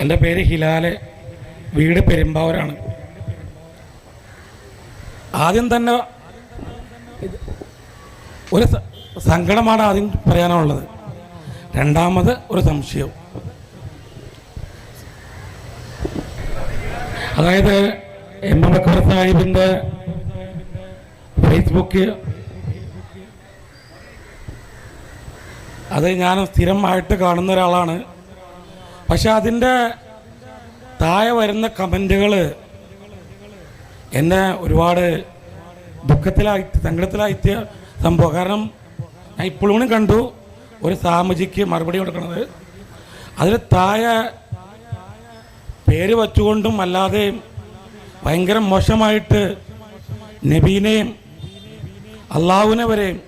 എന്റെ പേര് ഹിലാൽ. വീട് പെരുമ്പാവൂരാണ്. ആദ്യം തന്നെ ഒരു സങ്കടമാണ് ആദ്യം പറയാനുള്ളത്. രണ്ടാമത് ഒരു സംശയം. അതായത് എം. എം. അക്ബർ സാഹിബിന്റെ ഫേസ്ബുക്ക്. അത് ഞാൻ സ്ഥിരമായിട്ട് കാണുന്ന ഒരാളാണ്. പക്ഷെ അതിന്റെ താഴെ വരുന്ന കമന്റുകൾ എന്നെ ഒരുപാട് ദുഃഖത്തിലായി സങ്കടത്തിലായിത്തിയ സംഭവം. കാരണം ഞാൻ ഇപ്പോഴും കണ്ടു ഒരു സാമജിക്ക് മറുപടി കൊടുക്കുന്നത് അതിൽ താഴെ പേര് വച്ചുകൊണ്ടും അല്ലാതെയും ഭയങ്കര മോശമായിട്ട് നബീനെയും അള്ളാഹുവിനെ വരെയും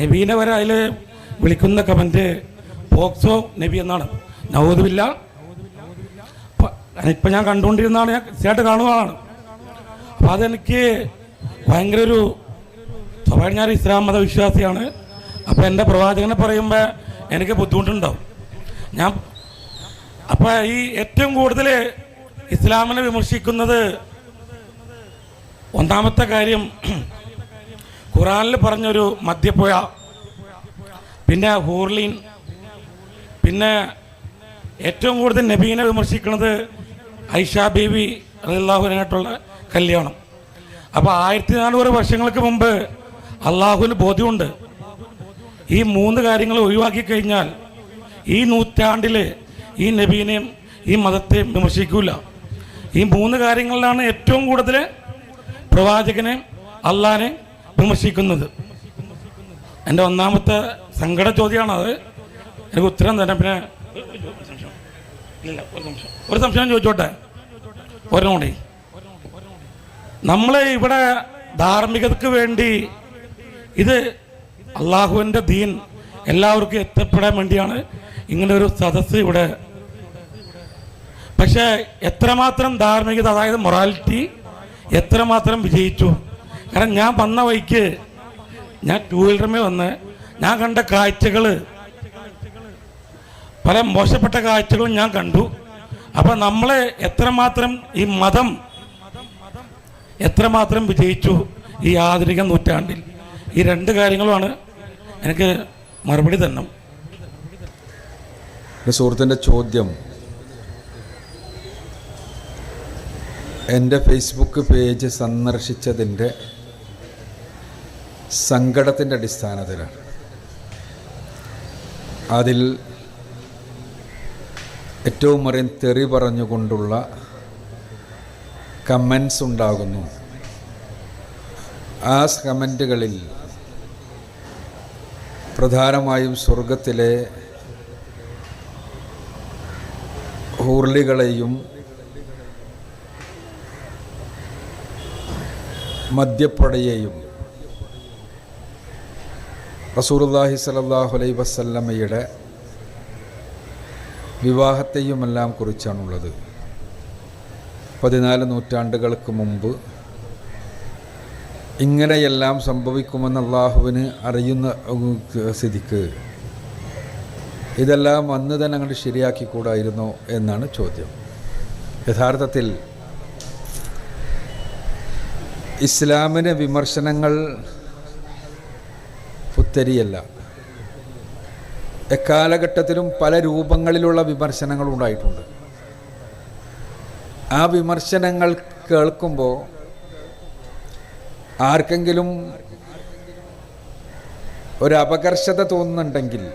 നബീനെ വരെ അതിൽ വിളിക്കുന്ന കമന്റ് പോക്സോ നബി എന്നാണ്. നവോദുമില്ല ഇപ്പം ഞാൻ കണ്ടുകൊണ്ടിരുന്നതാണ് ഞാൻ കൃത്യമായിട്ട് കാണുന്നതാണ് അപ്പോൾ അതെനിക്ക് ഭയങ്കര ഒരു സ്വഭാവം ഞാൻ ഇസ്ലാം മതവിശ്വാസിയാണ്. അപ്പോൾ എന്റെ പ്രവാചകനെ പറയുമ്പോൾ എനിക്ക് ബുദ്ധിമുട്ടുണ്ടാവും. ഞാൻ അപ്പോൾ ഈ ഏറ്റവും കൂടുതൽ ഇസ്ലാമിനെ വിമർശിക്കുന്നത് ഒന്നാമത്തെ കാര്യം ഖുറാനിൽ പറഞ്ഞൊരു മദ്യപ്പുഴ പിന്നെ ഹൂർലിൻ പിന്നെ ഏറ്റവും കൂടുതൽ നബീനെ വിമർശിക്കുന്നത് ഐഷ ബീവി അള്ളാഹുവിനായിട്ടുള്ള കല്യാണം. അപ്പോൾ ആയിരത്തി നാനൂറ് വർഷങ്ങൾക്ക് മുമ്പ് അള്ളാഹുവിന് ബോധ്യമുണ്ട്. ഈ മൂന്ന് കാര്യങ്ങൾ ഒഴിവാക്കി കഴിഞ്ഞാൽ ഈ നൂറ്റാണ്ടിൽ ഈ നബീനെയും ഈ മതത്തെയും വിമർശിക്കൂല. ഈ മൂന്ന് കാര്യങ്ങളിലാണ് ഏറ്റവും കൂടുതൽ പ്രവാചകനെ അള്ളാനെ വിമർശിക്കുന്നത്. എന്റെ ഒന്നാമത്തെ സങ്കട ചോദ്യമാണത്. എനിക്ക് ഉത്തരം തന്നെ പിന്നെ ഇല്ല ഒരു നിമിഷം. ഒരു സംശയം ചോദിച്ചോട്ടെ? ഒരെണ്ണം നമ്മളെ ഇവിടെ ധാർമ്മികതക്ക് വേണ്ടി ഇത് അള്ളാഹുവിന്റെ ദീൻ എല്ലാവർക്കും എത്തപ്പെടാൻ വേണ്ടിയാണ് ഇങ്ങനെ ഒരു സദസ്സ് ഇവിടെ. പക്ഷേ എത്രമാത്രം ധാർമ്മികത അതായത് മൊറാലിറ്റി എത്രമാത്രം വിജയിച്ചു? കാരണം ഞാൻ വന്ന വഴിക്ക് ഞാൻ ടൂ വീലറിമേ വന്ന് ഞാൻ കണ്ട കാഴ്ചകൾ പല മോശപ്പെട്ട കാഴ്ചകളും ഞാൻ കണ്ടു. അപ്പം നമ്മളെ എത്രമാത്രം ഈ മതം എത്രമാത്രം വിജയിച്ചു ഈ ആധുനിക നൂറ്റാണ്ടിൽ? ഈ രണ്ട് കാര്യങ്ങളുമാണ് എനിക്ക് മറുപടി തന്നെ സുഹൃത്തിന്റെ ചോദ്യം. എന്റെ ഫേസ്ബുക്ക് പേജ് സന്ദർശിച്ചതിന്റെ സങ്കടത്തിന്റെ അടിസ്ഥാനത്തിലാണ്. അതിൽ ഏറ്റവും അറിയാൻ തെറി പറഞ്ഞുകൊണ്ടുള്ള കമൻസ് ഉണ്ടാകുന്നു. ആ കമന്റുകളിൽ പ്രധാനമായും സ്വർഗത്തിലെ ഹൂർലികളെയും മദ്യപ്പടയെയും റസൂറുല്ലാഹി സലല്ലാഹു അലൈ വസല്ലമ്മയുടെ വിവാഹത്തെയുമെല്ലാം കുറിച്ചാണുള്ളത്. പതിനാല് നൂറ്റാണ്ടുകൾക്ക് മുമ്പ് ഇങ്ങനെയെല്ലാം സംഭവിക്കുമെന്ന് അള്ളാഹുവിന് അറിയുന്ന സ്ഥിതിക്ക് ഇതെല്ലാം അന്ന് തന്നെ അങ്ങോട്ട് ശരിയാക്കിക്കൂടായിരുന്നോ എന്നാണ് ചോദ്യം. യഥാർത്ഥത്തിൽ ഇസ്ലാമിന് വിമർശനങ്ങൾ പുത്തരിയല്ല. എക്കാലഘട്ടത്തിലും പല രൂപങ്ങളിലുള്ള വിമർശനങ്ങൾ ഉണ്ടായിട്ടുണ്ട്. ആ വിമർശനങ്ങൾ കേൾക്കുമ്പോൾ ആർക്കെങ്കിലും ഒരു അപകർഷത തോന്നുന്നുണ്ടെങ്കിൽ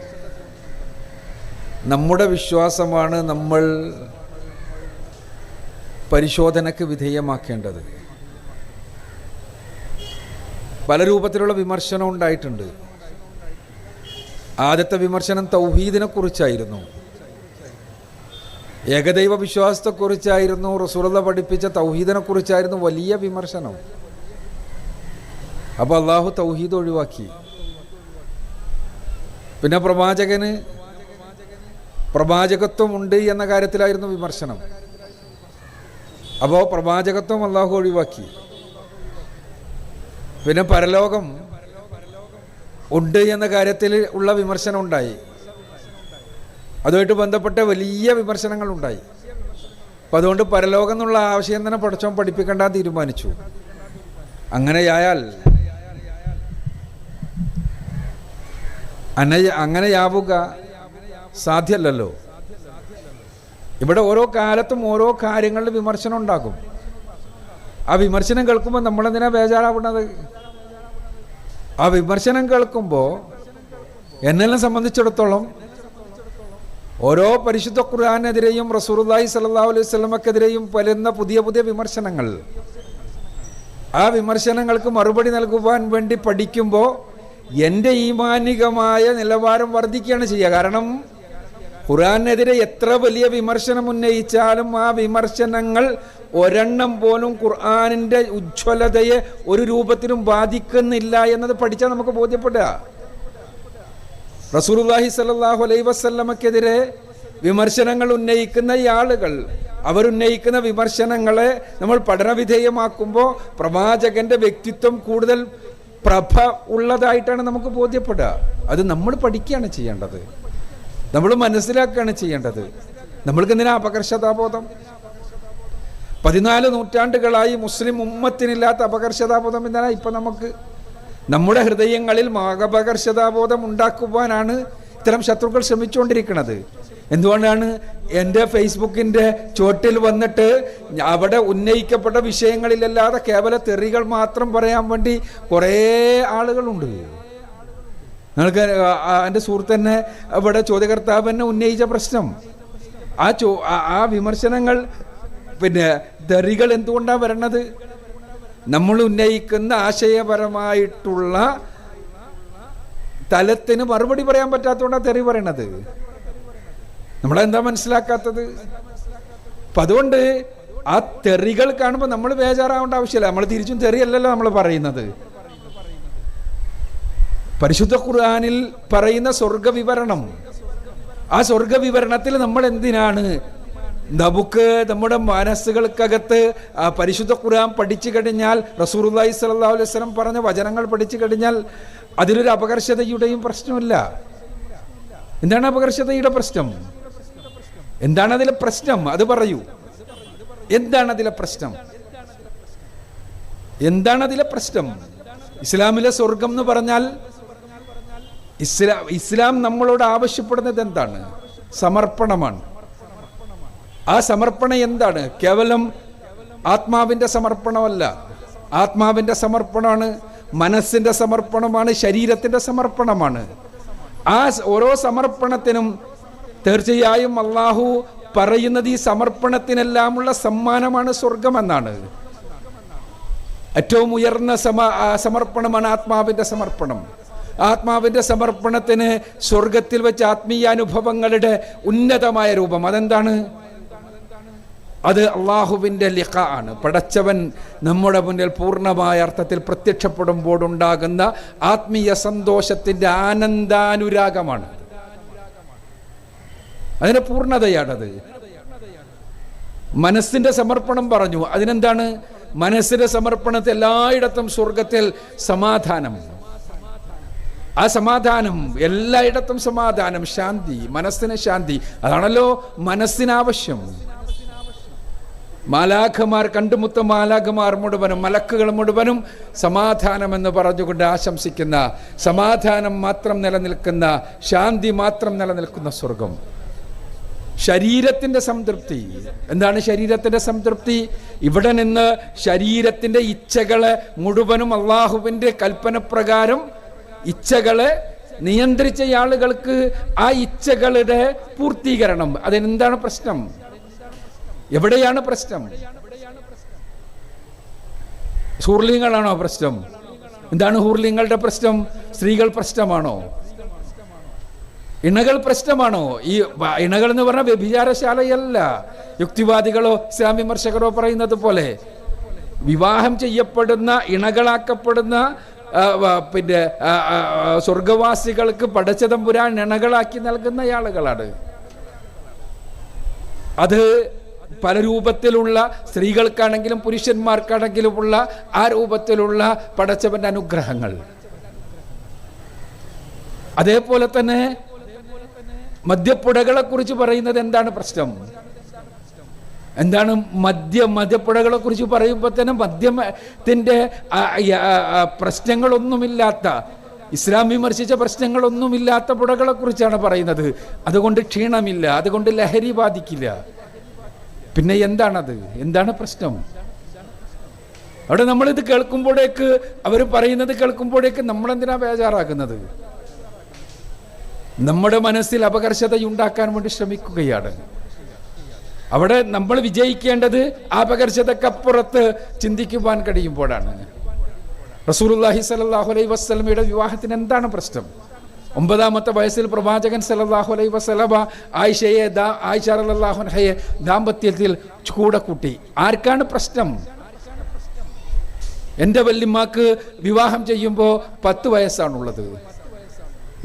നമ്മുടെ വിശ്വാസമാണ് നമ്മൾ പരിശോധനയ്ക്ക് വിധേയമാക്കേണ്ടത്. പല രൂപത്തിലുള്ള വിമർശനം ഉണ്ടായിട്ടുണ്ട്. ആദ്യത്തെ വിമർശനം തൗഹീദിനെ കുറിച്ചായിരുന്നു. ഏകദൈവ വിശ്വാസത്തെക്കുറിച്ചായിരുന്നു റസൂലത പഠിപ്പിച്ച തൗഹീദിനെ കുറിച്ചായിരുന്നു വലിയ വിമർശനം. അപ്പോൾ അള്ളാഹു തൗഹീദ് ഒഴിവാക്കി. പിന്നെ പ്രവാചകന് പ്രവാചകത്വം ഉണ്ട് എന്ന കാര്യത്തിലായിരുന്നു വിമർശനം. അപ്പോൾ പ്രവാചകത്വം അള്ളാഹു ഒഴിവാക്കി. പിന്നെ പരലോകം ഉണ്ട് എന്ന കാര്യത്തിൽ ഉള്ള വിമർശനം ഉണ്ടായി. അതുമായിട്ട് ബന്ധപ്പെട്ട വലിയ വിമർശനങ്ങൾ ഉണ്ടായി. അപ്പം അതുകൊണ്ട് പരലോകം എന്നുള്ള ആവശ്യം തന്നെ പഠിച്ചോൻ പഠിപ്പിക്കേണ്ട തീരുമാനിച്ചു. അങ്ങനെയായാൽ അന അങ്ങനെയാവുക സാധ്യമല്ലല്ലോ. ഇവിടെ ഓരോ കാലത്തും ഓരോ കാര്യങ്ങളിൽ വിമർശനം ഉണ്ടാകും. ആ വിമർശനം കേൾക്കുമ്പോൾ നമ്മളെന്തിനാ ബേജാറാവുന്നത്? ആ വിമർശനം കേൾക്കുമ്പോൾ എന്നെല്ലാം സംബന്ധിച്ചിടത്തോളം ഓരോ പരിശുദ്ധ ഖുർആാനെതിരെയും റസൂർലായി സല്ലാ അലൈഹി സ്വലമക്കെതിരെയും വരുന്ന പുതിയ പുതിയ വിമർശനങ്ങൾ. ആ വിമർശനങ്ങൾക്ക് മറുപടി നൽകുവാൻ വേണ്ടി പഠിക്കുമ്പോൾ എന്റെ ഈമാനികമായ നിലവാരം വർദ്ധിക്കുകയാണ് ചെയ്യുക. കാരണം ഖുർആാനെതിരെ എത്ര വലിയ വിമർശനം ഉന്നയിച്ചാലും ആ വിമർശനങ്ങൾ ഒരെണ്ണം പോലും ഖുർആാനിന്റെ ഉജ്ജ്വലതയെ ഒരു രൂപത്തിലും ബാധിക്കുന്നില്ല എന്നത് പഠിച്ചാൽ നമുക്ക് ബോധ്യപ്പെടുക. റസൂലുള്ളാഹി സ്വല്ലല്ലാഹു അലൈ വസല്ലമക്കെതിരെ വിമർശനങ്ങൾ ഉന്നയിക്കുന്ന ഈ ആളുകൾ അവരുന്നയിക്കുന്ന വിമർശനങ്ങളെ നമ്മൾ പഠനവിധേയമാക്കുമ്പോൾ പ്രവാചകന്റെ വ്യക്തിത്വം കൂടുതൽ പ്രഭ ഉള്ളതായിട്ടാണ് നമുക്ക് ബോധ്യപ്പെടുക. അത് നമ്മൾ പഠിക്കുകയാണ് ചെയ്യേണ്ടത്. നമ്മൾ മനസ്സിലാക്കുകയാണ് ചെയ്യേണ്ടത്. നമ്മൾക്ക് എന്തിനാ അപകർഷതാബോധം? പതിനാല് നൂറ്റാണ്ടുകളായി മുസ്ലിം ഉമ്മത്തിനില്ലാത്ത അപകർഷതാബോധം എന്താണ് ഇപ്പം നമുക്ക്? നമ്മുടെ ഹൃദയങ്ങളിൽ അപകർഷതാബോധം ഉണ്ടാക്കുവാനാണ് ഇത്തരം ശത്രുക്കൾ ശ്രമിച്ചുകൊണ്ടിരിക്കുന്നത്. എന്തുകൊണ്ടാണ് എന്റെ ഫേസ്ബുക്കിന്റെ ചോട്ടിൽ വന്നിട്ട് അവിടെ ഉന്നയിക്കപ്പെട്ട വിഷയങ്ങളിലല്ലാതെ കേവല തെറികൾ മാത്രം പറയാൻ വേണ്ടി കുറേ ആളുകളുണ്ട്. നിങ്ങൾക്ക് എന്റെ സുഹൃത്തന്നെ ഇവിടെ ചോദ്യകർത്താവ് തന്നെ ഉന്നയിച്ച പ്രശ്നം. ആ ചോ ആ- ആ വിമർശനങ്ങൾ പിന്നെ തെറികൾ എന്തുകൊണ്ടാണ് വരണത്? നമ്മൾ ഉന്നയിക്കുന്ന ആശയപരമായിട്ടുള്ള തലത്തിന് മറുപടി പറയാൻ പറ്റാത്തതുകൊണ്ടാണ് തെറി പറയണത്. നമ്മളെന്താ മനസ്സിലാക്കാത്തത്? അപ്പം അതുകൊണ്ട് ആ തെറികൾ കാണുമ്പോൾ നമ്മൾ ബേജാറാവേണ്ട ആവശ്യമില്ല. നമ്മൾ തിരിച്ചും തെറിയല്ലല്ലോ നമ്മൾ പറയുന്നത്. പരിശുദ്ധ ഖുർആാനിൽ പറയുന്ന സ്വർഗ വിവരണം ആ സ്വർഗ വിവരണത്തിൽ നമ്മൾ എന്തിനാണ് നമുക്ക് നമ്മുടെ മനസ്സുകൾക്കകത്ത് പരിശുദ്ധ ഖുർആൻ പഠിച്ചു കഴിഞ്ഞാൽ റസൂർല്ലാഹി സ്വല്ലല്ലാഹു അലൈഹി വസല്ലം പറഞ്ഞ വചനങ്ങൾ പഠിച്ചു കഴിഞ്ഞാൽ അതിലൊരു അപകർഷതയുടെയും പ്രശ്നമില്ല. എന്താണ് അപകർഷതയുടെ പ്രശ്നം? എന്താണ് അതിലെ പ്രശ്നം? അത് പറയൂ. എന്താണ് അതിലെ പ്രശ്നം? എന്താണ് അതിലെ പ്രശ്നം? ഇസ്ലാമിലെ സ്വർഗം എന്ന് പറഞ്ഞാൽ ഇസ്ലാം ഇസ്ലാം നമ്മളോട് ആവശ്യപ്പെടുന്നത് എന്താണ്? സമർപ്പണമാണ്. ആ സമർപ്പണം എന്താണ്? കേവലം ആത്മാവിന്റെ സമർപ്പണമല്ല. ആത്മാവിന്റെ സമർപ്പണമാണ് മനസ്സിന്റെ സമർപ്പണമാണ് ശരീരത്തിന്റെ സമർപ്പണമാണ്. ആ ഓരോ സമർപ്പണത്തിനും തീർച്ചയായും അള്ളാഹു പറയുന്നത് ഈ സമർപ്പണത്തിനെല്ലാമുള്ള സമ്മാനമാണ് സ്വർഗമെന്നാണ് ഏറ്റവും ഉയർന്ന സമ സമർപ്പണമാണ് ആത്മാവിന്റെ സമർപ്പണം. ആത്മാവിന്റെ സമർപ്പണത്തിന് സ്വർഗത്തിൽ വെച്ച് ആത്മീയാനുഭവങ്ങളുടെ ഉന്നതമായ രൂപം അതെന്താണ്? അത് അള്ളാഹുവിന്റെ ലിഖ ആണ്. പടച്ചവൻ നമ്മുടെ മുന്നിൽ പൂർണമായ അർത്ഥത്തിൽ പ്രത്യക്ഷപ്പെടുമ്പോഴുണ്ടാകുന്ന ആത്മീയ സന്തോഷത്തിന്റെ ആനന്ദാനുരാഗമാണ്. അതിന് പൂർണതയാണത്. മനസ്സിന്റെ സമർപ്പണം പറഞ്ഞു. അതിനെന്താണ്? മനസ്സിന്റെ സമർപ്പണത്തിൽ എല്ലായിടത്തും സ്വർഗത്തിൽ സമാധാനം. ആ സമാധാനം എല്ലായിടത്തും സമാധാനം ശാന്തി മനസ്സിന് ശാന്തി. അതാണല്ലോ മനസ്സിനാവശ്യം. മാലാഖമാർ കണ്ടുമുത്ത മാലാഖമാർ മുഴുവനും മലക്കുകൾ മുഴുവനും സമാധാനം എന്ന് പറഞ്ഞുകൊണ്ട് ആശംസിക്കുന്ന സമാധാനം മാത്രം നിലനിൽക്കുന്ന ശാന്തി മാത്രം നിലനിൽക്കുന്ന സ്വർഗം. ശരീരത്തിന്റെ സംതൃപ്തി. എന്താണ് ശരീരത്തിന്റെ സംതൃപ്തി? ഇവിടെ നിന്ന് ശരീരത്തിന്റെ ഇച്ഛകളെ മുഴുവനും അള്ളാഹുവിന്റെ കൽപ്പന പ്രകാരം ഇച്ഛകളെ നിയന്ത്രിച്ച ആളുകൾക്ക് ആ ഇച്ഛകളുടെ പൂർത്തീകരണം. അതിനെന്താണ് പ്രശ്നം? എവിടെയാണ് പ്രശ്നം? ഹൂർലിങ്ങളാണോ പ്രശ്നം? എന്താണ് ഹൂർലിങ്ങളുടെ പ്രശ്നം? സ്ത്രീകൾ പ്രശ്നമാണോ? ഇണകൾ പ്രശ്നമാണോ? ഈ ഇണകൾ എന്ന് പറഞ്ഞ വ്യഭിചാരശാലയല്ല യുക്തിവാദികളോ ഇസ്ലാം വിമർശകരോ പറയുന്നത് പോലെ. വിവാഹം ചെയ്യപ്പെടുന്ന ഇണകളാക്കപ്പെടുന്ന പിന്നെ സ്വർഗവാസികൾക്ക് പടച്ചതമ്പുരാൻ ഇണകളാക്കി നൽകുന്ന ആളുകളാണ്. അത് പല രൂപത്തിലുള്ള സ്ത്രീകൾക്കാണെങ്കിലും പുരുഷന്മാർക്കാണെങ്കിലുമുള്ള ആ രൂപത്തിലുള്ള പടച്ചവന്റെ അനുഗ്രഹങ്ങൾ. അതേപോലെ തന്നെ മദ്യപ്പുടകളെ കുറിച്ച് പറയുന്നത് എന്താണ് പ്രശ്നം? എന്താണ് മദ്യ മദ്യപ്പുഴകളെ കുറിച്ച് പറയുമ്പോൾ തന്നെ മദ്യത്തിന്റെ പ്രശ്നങ്ങളൊന്നുമില്ലാത്ത ഇസ്ലാം വിമർശിച്ച പ്രശ്നങ്ങളൊന്നുമില്ലാത്ത പുഴകളെ കുറിച്ചാണ് പറയുന്നത്. അതുകൊണ്ട് ക്ഷീണമില്ല അതുകൊണ്ട് ലഹരി ബാധിക്കില്ല. പിന്നെ എന്താണത്? എന്താണ് പ്രശ്നം? അവിടെ നമ്മളിത് കേൾക്കുമ്പോഴേക്ക് അവർ പറയുന്നത് കേൾക്കുമ്പോഴേക്ക് നമ്മളെന്തിനാ ബേജാറാക്കുന്നത് നമ്മുടെ മനസ്സിൽ അപകർഷതയുണ്ടാക്കാൻ വേണ്ടി ശ്രമിക്കുകയാണ്. അവിടെ നമ്മൾ വിജയിക്കേണ്ടത് ആ അപകർഷതക്കപ്പുറത്ത് ചിന്തിക്കുവാൻ കഴിയുമ്പോഴാണ്. സ്വല്ലല്ലാഹു അലൈഹി വസല്ലമയുടെ വിവാഹത്തിന് എന്താണ് പ്രശ്നം? ഒമ്പതാമത്തെ വയസ്സിൽ പ്രവാചകൻ സല്ലല്ലാഹു അലൈ വസല്ലമ ആയിഷയെ ദാ ആയിഷ റളിയല്ലാഹു അൻഹയെ ദാമ്പത്യത്തിൽ കൂടെ കൂട്ടി. ആർക്കാണ് പ്രശ്നം? എന്റെ വല്യമ്മക്ക് വിവാഹം ചെയ്യുമ്പോൾ പത്ത് വയസ്സാണുള്ളത്.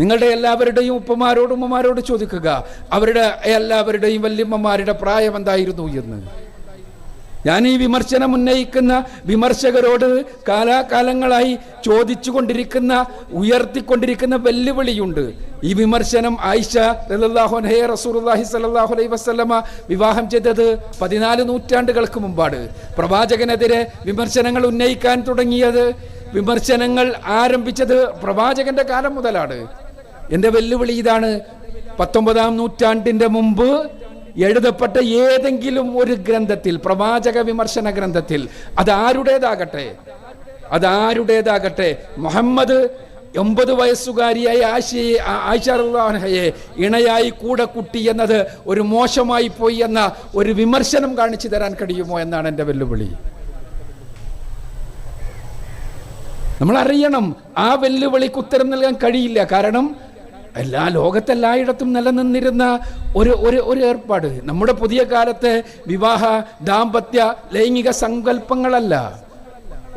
നിങ്ങളുടെ എല്ലാവരുടെയും ഉപ്പമാരോടും ഉമ്മമാരോട് ചോദിക്കുക അവരുടെ എല്ലാവരുടെയും വല്യമ്മമാരുടെ പ്രായം എന്തായിരുന്നു എന്ന്. ഞാൻ ഈ വിമർശനം ഉന്നയിക്കുന്ന വിമർശകരോട് കാലാകാലങ്ങളായി ചോദിച്ചുകൊണ്ടിരിക്കുന്ന ഉയർത്തിക്കൊണ്ടിരിക്കുന്ന വെല്ലുവിളിയുണ്ട്. ഈ വിമർശനം ആയിഷ സ്വല്ലല്ലാഹു അലൈഹി വസല്ലമ വിവാഹം ചെയ്തത് പതിനാല് നൂറ്റാണ്ടുകൾക്ക് മുമ്പാണ്. പ്രവാചകനെതിരെ വിമർശനങ്ങൾ ഉന്നയിക്കാൻ തുടങ്ങിയത് വിമർശനങ്ങൾ ആരംഭിച്ചത് പ്രവാചകന്റെ കാലം മുതലാണ്. എന്റെ വെല്ലുവിളി ഇതാണ് പത്തൊമ്പതാം നൂറ്റാണ്ടിന്റെ മുമ്പ് എഴുതപ്പെട്ട ഏതെങ്കിലും ഒരു ഗ്രന്ഥത്തിൽ പ്രവാചക വിമർശന ഗ്രന്ഥത്തിൽ അതാരുടേതാകട്ടെ അതാരുടേതാകട്ടെ മുഹമ്മദ് ഒമ്പത് വയസ്സുകാരിയായ ആശയെ ആയിഷാറുല്ലാഹയെ ഇണയായി കൂടെ കുട്ടി എന്നത് ഒരു മോശമായി പോയി എന്ന ഒരു വിമർശനം കാണിച്ചു തരാൻ കഴിയുമോ എന്നാണ് എന്റെ വെല്ലുവിളി. നമ്മൾ അറിയണം ആ വെല്ലുവിളിക്ക് ഉത്തരം നൽകാൻ കഴിയില്ല. കാരണം എല്ലാ ലോകത്തെല്ലായിടത്തും നിലനിന്നിരുന്ന ഒരു ഒരു ഒരു ഏർപ്പാട്. നമ്മുടെ പുതിയ കാലത്തെ വിവാഹ ദാമ്പത്യ ലൈംഗിക സങ്കല്പങ്ങളല്ല.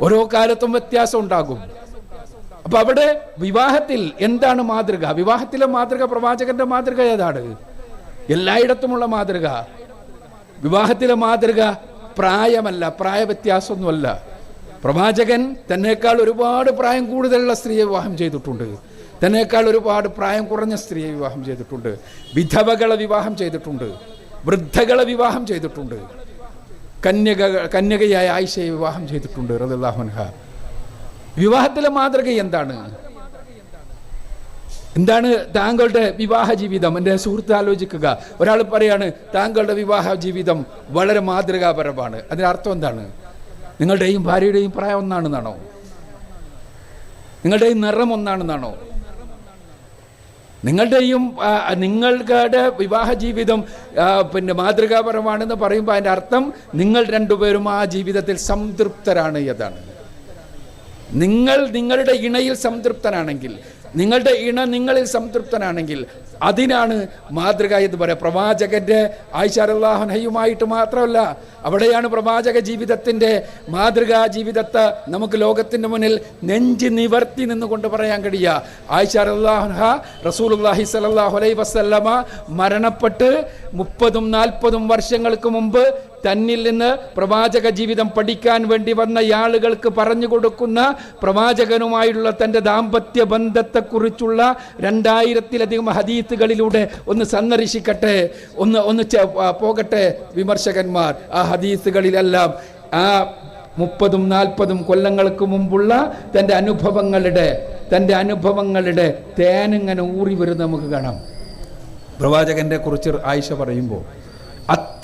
ഓരോ കാലത്തും വ്യത്യാസം ഉണ്ടാകും. അപ്പൊ അവിടെ വിവാഹത്തിൽ എന്താണ് മാതൃക? വിവാഹത്തിലെ മാതൃക പ്രവാചകന്റെ മാതൃക ഏതാണ്? എല്ലായിടത്തുമുള്ള മാതൃക. വിവാഹത്തിലെ മാതൃക പ്രായമല്ല പ്രായ വ്യത്യാസമൊന്നുമല്ല പ്രവാചകൻ തന്നെക്കാൾ ഒരുപാട് പ്രായം കൂടുതലുള്ള സ്ത്രീയെ വിവാഹം ചെയ്തിട്ടുണ്ട്. തന്നേക്കാൾ ഒരുപാട് പ്രായം കുറഞ്ഞ സ്ത്രീയെ വിവാഹം ചെയ്തിട്ടുണ്ട്. വിധവകളെ വിവാഹം ചെയ്തിട്ടുണ്ട്. വൃദ്ധകളെ വിവാഹം ചെയ്തിട്ടുണ്ട്. കന്യക കന്യകയായ ആയിഷയെ വിവാഹം ചെയ്തിട്ടുണ്ട് റദുല്ലാഹുൻഹ വിവാഹത്തിലെ മാതൃക എന്താണ്? എന്താണ് താങ്കളുടെ വിവാഹ ജീവിതം? എന്റെ സുഹൃത്ത് ആലോചിക്കുക. ഒരാൾ പറയാണ് താങ്കളുടെ വിവാഹ ജീവിതം വളരെ മാതൃകാപരമാണ്. അതിന്റെ അർത്ഥം എന്താണ്? നിങ്ങളുടെയും ഭാര്യയുടെയും പ്രായം ഒന്നാണെന്നാണോ? നിങ്ങളുടെയും നിറം ഒന്നാണെന്നാണോ? നിങ്ങളുടെയും നിങ്ങളുടെ വിവാഹ ജീവിതം പിന്നെ മാതൃകാപരമാണെന്ന് പറയുമ്പോൾ അതിന്റെ അർത്ഥം നിങ്ങൾ രണ്ടുപേരും ആ ജീവിതത്തിൽ സംതൃപ്തരാണ് എന്നാണ്. നിങ്ങൾ നിങ്ങളുടെ ഇണയിൽ സംതൃപ്തനാണെങ്കിൽ നിങ്ങളുടെ ഇണ നിങ്ങളിൽ സംതൃപ്തനാണെങ്കിൽ അതിനാണ് മാതൃക എന്ന് പറയാം. പ്രവാചകന്റെ ആയിഷാറുല്ലാഹനയുമായിട്ട് മാത്രമല്ല അവിടെയാണ് പ്രവാചക ജീവിതത്തിന്റെ മാതൃകാ ജീവിതത്തെ നമുക്ക് ലോകത്തിന്റെ മുന്നിൽ നെഞ്ചി നിവർത്തി നിന്നുകൊണ്ട് പറയാൻ കഴിയുക ആയിഷാറുല്ലാഹ റസൂലുല്ലാഹി സലാഹു അലൈ വസല്ലമ മരണപ്പെട്ട് മുപ്പതും നാൽപ്പതും വർഷങ്ങൾക്ക് മുമ്പ് തന്നിൽ നിന്ന് പ്രവാചക ജീവിതം പഠിക്കാൻ വേണ്ടി വന്ന ആളുകൾക്ക് പറഞ്ഞു കൊടുക്കുന്ന പ്രവാചകനുമായുള്ള തന്റെ ദാമ്പത്യ ബന്ധത്തെക്കുറിച്ചുള്ള രണ്ടായിരത്തിലധികം ഹദീസുകളിലൂടെ ഒന്ന് സന്ദർശിക്കട്ടെ ഒന്ന് ഒന്ന് പോകട്ടെ വിമർശകന്മാർ. ആ ഹദീസുകളിലെല്ലാം ആ മുപ്പതും നാൽപ്പതും കൊല്ലങ്ങൾക്ക് മുമ്പുള്ള തന്റെ അനുഭവങ്ങളുടെ തന്റെ അനുഭവങ്ങളുടെ തേനിങ്ങനെ ഊറി വരുന്നത് നമുക്ക് കാണാം. പ്രവാചകന്റെ കുറിച്ച് ആയിഷ പറയുമ്പോൾ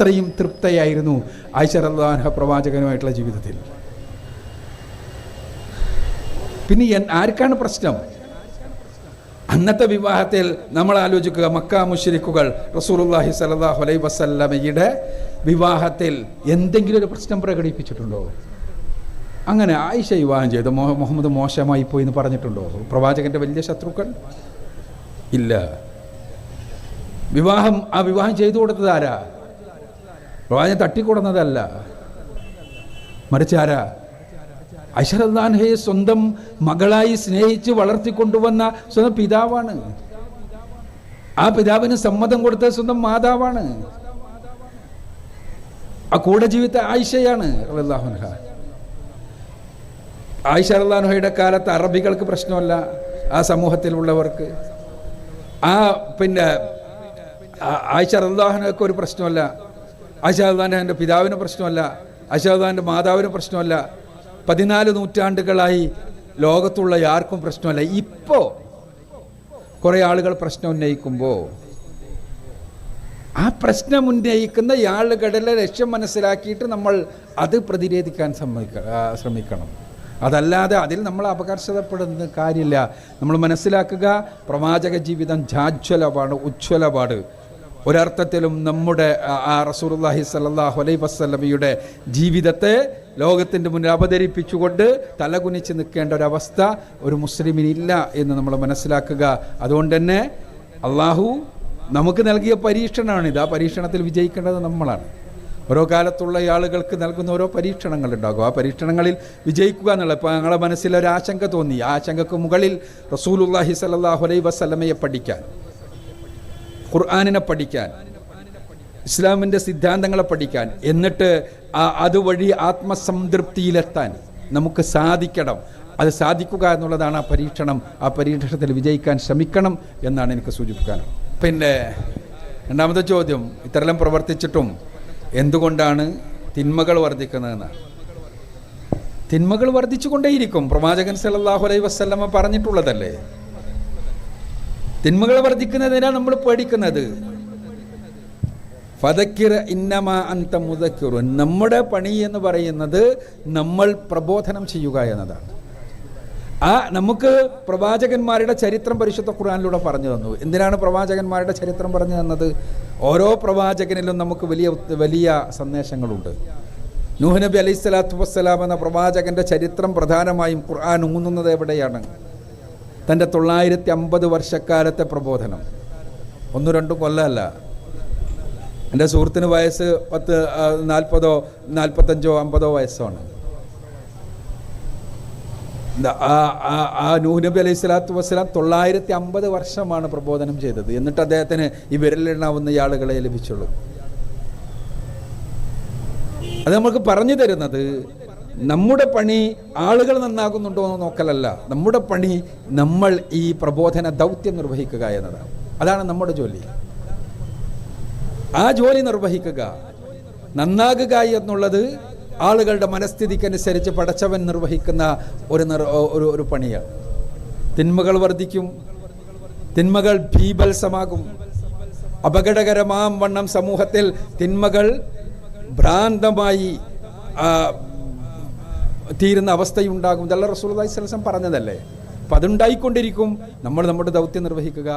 അത്രയും തൃപ്തയായിരുന്നു ആയിഷ റല്ലാൻഹ പ്രവാചകനുമായിട്ടുള്ള ജീവിതത്തിൽ. പിന്നെ ആർക്കാണ് പ്രശ്നം? അന്നത്തെ വിവാഹത്തിൽ നമ്മൾ ആലോചിക്കുക മക്ക മുഷരിക്കുകൾ റസൂലുള്ളാഹി സ്വല്ലല്ലാഹു അലൈഹി വസല്ലമയുടെ വിവാഹത്തിൽ എന്തെങ്കിലും ഒരു പ്രശ്നം പ്രകടിപ്പിച്ചിട്ടുണ്ടോ? അങ്ങനെ ആയിഷ വിവാഹം ചെയ്ത്. മൊഹ- മുഹമ്മദ് മോശമായി പോയി എന്ന് പറഞ്ഞിട്ടുണ്ടോ? പ്രവാചകന്റെ വലിയ ശത്രുക്കൾ? ഇല്ല. വിവാഹം ആ വിവാഹം ചെയ്തു കൊടുത്തത് ആരാ? പ്രവാചകൻ തട്ടിക്കൊടുന്നതല്ല. മറിച്ച് ആരാ? അഷറദ്ദാൻഹയെ സ്വന്തം മകളായി സ്നേഹിച്ച് വളർത്തിക്കൊണ്ടുവന്ന സ്വന്തം പിതാവാണ്. ആ പിതാവിന് സമ്മതം കൊടുത്ത സ്വന്തം മാതാവാണ്. ആ കൂടെ ജീവിത ആയിഷയാണ്. ആയിഷ റഹ്ലാൻഹയുടെ കാലത്ത് അറബികൾക്ക് പ്രശ്നമല്ല ആ സമൂഹത്തിലുള്ളവർക്ക്. ആ പിന്നെ ആയിഷ റളിയല്ലാഹുഅൻഹയ്ക്ക് ഒരു പ്രശ്നമല്ല. അഷാദാന്റെ എന്റെ പിതാവിന് പ്രശ്നമല്ല അഷാദാന്റെ മാതാവിന് പ്രശ്നമല്ല. പതിനാല് നൂറ്റാണ്ടുകളായി ലോകത്തുള്ള ആർക്കും പ്രശ്നമല്ല. ഇപ്പോൾ കുറേ ആളുകൾ പ്രശ്നം ഉന്നയിക്കുമ്പോൾ ആ പ്രശ്നം ഉന്നയിക്കുന്ന ആളുകളുടെ ലക്ഷ്യം മനസ്സിലാക്കിയിട്ട് നമ്മൾ അത് പ്രതിരോധിക്കാൻ ശ്രമിക്കണം. അതല്ലാതെ അതിൽ നമ്മൾ അപകർഷതപ്പെടുന്ന കാര്യമില്ല. നമ്മൾ മനസ്സിലാക്കുക പ്രവാചക ജീവിതം ജാജ്വലപാട് ഉജ്ജ്വലമാണ്. ഒരർത്ഥത്തിലും നമ്മുടെ റസൂലുള്ളാഹി സ്വല്ലല്ലാഹു അലൈഹി വസല്ലമയുടെ ജീവിതത്തെ ലോകത്തിന്റെ മുന്നിൽ അവതരിപ്പിച്ചുകൊണ്ട് തലകുനിച്ച് നിൽക്കേണ്ട ഒരവസ്ഥ ഒരു മുസ്ലിമിനില്ല എന്ന് നമ്മൾ മനസ്സിലാക്കുക. അതുകൊണ്ട് തന്നെ അള്ളാഹു നമുക്ക് നൽകിയ പരീക്ഷണമാണിത് ആ പരീക്ഷണത്തിൽ വിജയിക്കേണ്ടത് നമ്മളാണ്. ഓരോ കാലത്തുള്ള ആളുകൾക്ക് നൽകുന്ന ഓരോ പരീക്ഷണങ്ങൾ ഉണ്ടാകും. ആ പരീക്ഷണങ്ങളിൽ വിജയിക്കുക എന്നുള്ള ഇപ്പോൾ ഞങ്ങളുടെ മനസ്സിൽ ഒരു ആശങ്ക തോന്നി. ആ ആശങ്കക്ക് മുകളിൽ റസൂലുള്ളാഹി സ്വല്ലല്ലാഹു അലൈഹി വസല്ലമയെ പഠിക്കാൻ. ഖുർആാനിനെ പഠിക്കാൻ ഇസ്ലാമിന്റെ സിദ്ധാന്തങ്ങളെ പഠിക്കാൻ എന്നിട്ട് അതുവഴി ആത്മസംതൃപ്തിയിലെത്താൻ നമുക്ക് സാധിക്കണം. അത് സാധിക്കുക എന്നുള്ളതാണ് ആ പരീക്ഷണം. ആ പരീക്ഷണത്തിൽ വിജയിക്കാൻ ശ്രമിക്കണം എന്നാണ് എനിക്ക് സൂചിപ്പിക്കാൻ. പിന്നെ രണ്ടാമത്തെ ചോദ്യം ഇത്തരം പ്രവർത്തിച്ചിട്ടും എന്തുകൊണ്ടാണ് തിന്മകൾ വർദ്ധിക്കുന്നതെന്നാണ്. തിന്മകൾ വർദ്ധിച്ചുകൊണ്ടേയിരിക്കും. പ്രവാചകൻ സല്ലല്ലാഹു അലൈഹി വസല്ലമ പറഞ്ഞിട്ടുള്ളതല്ലേ? തിന്മകൾ വർദ്ധിക്കുന്നതിനാണ് നമ്മൾ പേടിക്കുന്നത്. ഫതക്കിറ ഇന്നമ അന്ത മുതക്കിറു നമ്മുടെ പണി എന്ന് പറയുന്നത് നമ്മൾ പ്രബോധനം ചെയ്യുക എന്നതാണ്. ആ നമുക്ക് പ്രവാചകന്മാരുടെ ചരിത്രം പരിശുദ്ധ ഖുർആനിലൂടെ പറഞ്ഞു തന്നു. എന്തിനാണ് പ്രവാചകന്മാരുടെ ചരിത്രം പറഞ്ഞു തന്നത്? ഓരോ പ്രവാചകനിലും നമുക്ക് വലിയ വലിയ സന്ദേശങ്ങളുണ്ട്. നൂഹ് നബി അലൈഹി സ്വലാത്തു വസ്സലാം എന്ന പ്രവാചകന്റെ ചരിത്രം പ്രധാനമായും ഖുർആൻ ഊന്നുന്നത് എവിടെയാണ്? തന്റെ തൊള്ളായിരത്തി അമ്പത് വർഷക്കാലത്തെ പ്രബോധനം. ഒന്നും രണ്ടും കൊല്ലമല്ല. എന്റെ സുഹൃത്തിന് വയസ്സ് പത്ത് നാൽപ്പതോ നാൽപ്പത്തഞ്ചോ അമ്പതോ വയസ്സാണ്. ആ ആ ആ നൂഹ് നബി അലൈഹി സ്വലാത്തു വസ്സലാം തൊള്ളായിരത്തി അമ്പത് വർഷമാണ് പ്രബോധനം ചെയ്തത്. എന്നിട്ട് അദ്ദേഹത്തിന് ഈ വിരലിടാവുന്ന ആളുകളെ ലഭിച്ചുള്ളൂ. അത് നമുക്ക് പറഞ്ഞു തരുന്നത് നമ്മുടെ പണി ആളുകൾ നന്നാകുന്നുണ്ടോ എന്ന് നോക്കലല്ല. നമ്മുടെ പണി നമ്മൾ ഈ പ്രബോധന ദൗത്യം നിർവഹിക്കുക എന്നതാണ്. അതാണ് നമ്മുടെ ജോലി. ആ ജോലി നിർവഹിക്കുക. നന്നാകുക എന്നുള്ളത് ആളുകളുടെ മനസ്ഥിതിക്കനുസരിച്ച് പടച്ചവൻ നിർവഹിക്കുന്ന ഒരു ഒരു ഒരു പണിയാണ്. തിന്മകൾ വർദ്ധിക്കും. തിന്മകൾ ഭീഭത്സമാകും. അപകടകരമാം വണ്ണം സമൂഹത്തിൽ തിന്മകൾ ഭ്രാന്തമായി തീരുന്ന അവസ്ഥയുണ്ടാകും. ഇതല്ല റസൂൽ അലൈഹി സ്വലം പറഞ്ഞതല്ലേ? അപ്പം അതുണ്ടായിക്കൊണ്ടിരിക്കും നമ്മൾ നമ്മുടെ ദൗത്യം നിർവഹിക്കുക.